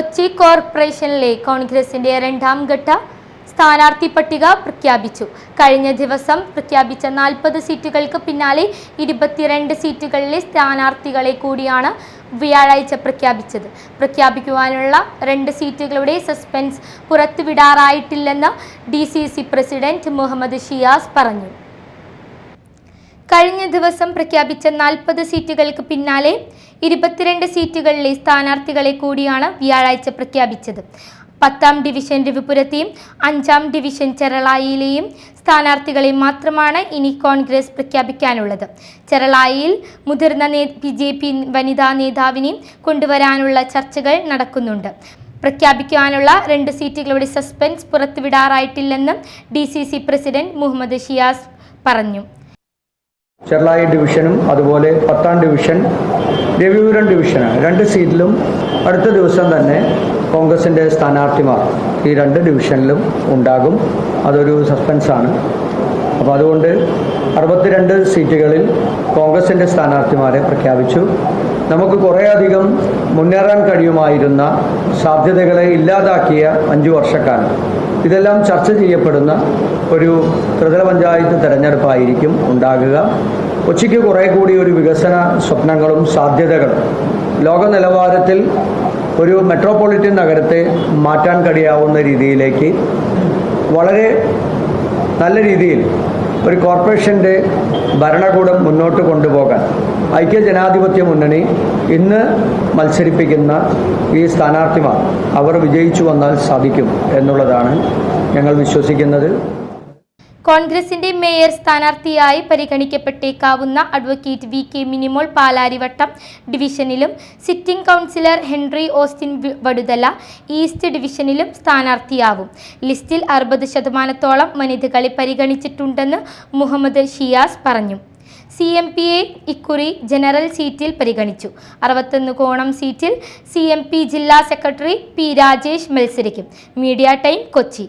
കൊച്ചി കോർപ്പറേഷനിലെ കോൺഗ്രസിന്റെ രണ്ടാം ഘട്ട സ്ഥാനാർത്ഥി പട്ടിക പ്രഖ്യാപിച്ചു. കഴിഞ്ഞ ദിവസം പ്രഖ്യാപിച്ച നാൽപ്പത് സീറ്റുകൾക്ക് പിന്നാലെ ഇരുപത്തിരണ്ട് സീറ്റുകളിലെ സ്ഥാനാർത്ഥികളെ കൂടിയാണ് വ്യാഴാഴ്ച പ്രഖ്യാപിച്ചത്. പ്രഖ്യാപിക്കുവാനുള്ള രണ്ട് സീറ്റുകളുടെ സസ്പെൻസ് പുറത്തുവിടാറായിട്ടില്ലെന്ന് ഡി പ്രസിഡന്റ് മുഹമ്മദ് ഷിയാസ് പറഞ്ഞു. കഴിഞ്ഞ ദിവസം പ്രഖ്യാപിച്ച നാൽപ്പത് സീറ്റുകൾക്ക് പിന്നാലെ ഇരുപത്തിരണ്ട് സീറ്റുകളിലെ സ്ഥാനാർത്ഥികളെ കൂടിയാണ് വ്യാഴാഴ്ച പ്രഖ്യാപിച്ചത്. പത്താം ഡിവിഷൻ രവിപുരത്തെയും അഞ്ചാം ഡിവിഷൻ ചെറളായിയിലെയും സ്ഥാനാർത്ഥികളെ മാത്രമാണ് ഇനി കോൺഗ്രസ് പ്രഖ്യാപിക്കാനുള്ളത്. ചെറളായിയിൽ മുതിർന്ന ബി ജെ പി വനിതാ നേതാവിനെ കൊണ്ടുവരാനുള്ള ചർച്ചകൾ നടക്കുന്നുണ്ട്. പ്രഖ്യാപിക്കാനുള്ള രണ്ട് സീറ്റുകളുടെ suspense പുറത്തുവിടാറായിട്ടില്ലെന്നും D C C president Muhammad Shiyas പറഞ്ഞു. ചെർളായി ഡിവിഷനും അതുപോലെ പത്താം ഡിവിഷൻ രവിപുരം ഡിവിഷനാണ് രണ്ട് സീറ്റിലും അടുത്ത ദിവസം തന്നെ കോൺഗ്രസിന്റെ സ്ഥാനാർത്ഥിമാർ ഈ രണ്ട് ഡിവിഷനിലും ഉണ്ടാകും. അതൊരു സസ്പെൻസാണ്. അപ്പോൾ അതുകൊണ്ട് അറുപത്തിരണ്ട് സീറ്റുകളിൽ കോൺഗ്രസിന്റെ സ്ഥാനാർത്ഥിമാരെ പ്രഖ്യാപിച്ചു. നമുക്ക് കുറേയധികം മുന്നേറാൻ കഴിയുമായിരുന്ന സാധ്യതകളെ ഇല്ലാതാക്കിയ അഞ്ചു വർഷക്കാലം. ഇതെല്ലാം ചർച്ച ചെയ്യപ്പെടുന്ന ഒരു ത്രിതല പഞ്ചായത്ത് തെരഞ്ഞെടുപ്പായിരിക്കും ഉണ്ടാകുക. കൊച്ചിക്ക് കുറേ കൂടി ഒരു വികസന സ്വപ്നങ്ങളും സാധ്യതകളും. ലോക നിലവാരത്തിൽ ഒരു മെട്രോപൊളിറ്റൻ നഗരത്തെ മാറ്റാൻ കഴിയാവുന്ന രീതിയിലേക്ക് വളരെ നല്ല രീതിയിൽ ഒരു കോർപ്പറേഷന്റെ ഭരണകൂടം മുന്നോട്ട് കൊണ്ടുപോകാൻ. ഐക്യ ജനാധിപത്യ മുന്നണി ഇന്ന് മത്സരിപ്പിക്കുന്ന ഈ സ്ഥാനാർത്ഥിമാർ അവർ വിജയിച്ചു വന്നാൽ സാധിക്കും എന്നുള്ളതാണ് ഞങ്ങൾ വിശ്വസിക്കുന്നത്. കോൺഗ്രസിന്റെ മേയർ സ്ഥാനാർത്ഥിയായി പരിഗണിക്കപ്പെട്ടേക്കാവുന്ന advocate V K Minimol Palarivattom ഡിവിഷനിലും sitting councillor Henry Austin Vaduthala east ഡിവിഷനിലും സ്ഥാനാർത്ഥിയാവും. ലിസ്റ്റിൽ അറുപത് ശതമാനത്തോളം വനിതകളെ പരിഗണിച്ചിട്ടുണ്ടെന്ന് മുഹമ്മദ് ഷിയാസ് പറഞ്ഞു. സി എം പി എ ഇക്കുറി ജനറൽ സീറ്റിൽ പരിഗണിച്ചു. അറുപത്തൊന്ന് കോണം സീറ്റിൽ സി എം പി ജില്ലാ സെക്രട്ടറി പി രാജേഷ് മത്സരിക്കും. Media time Kochi.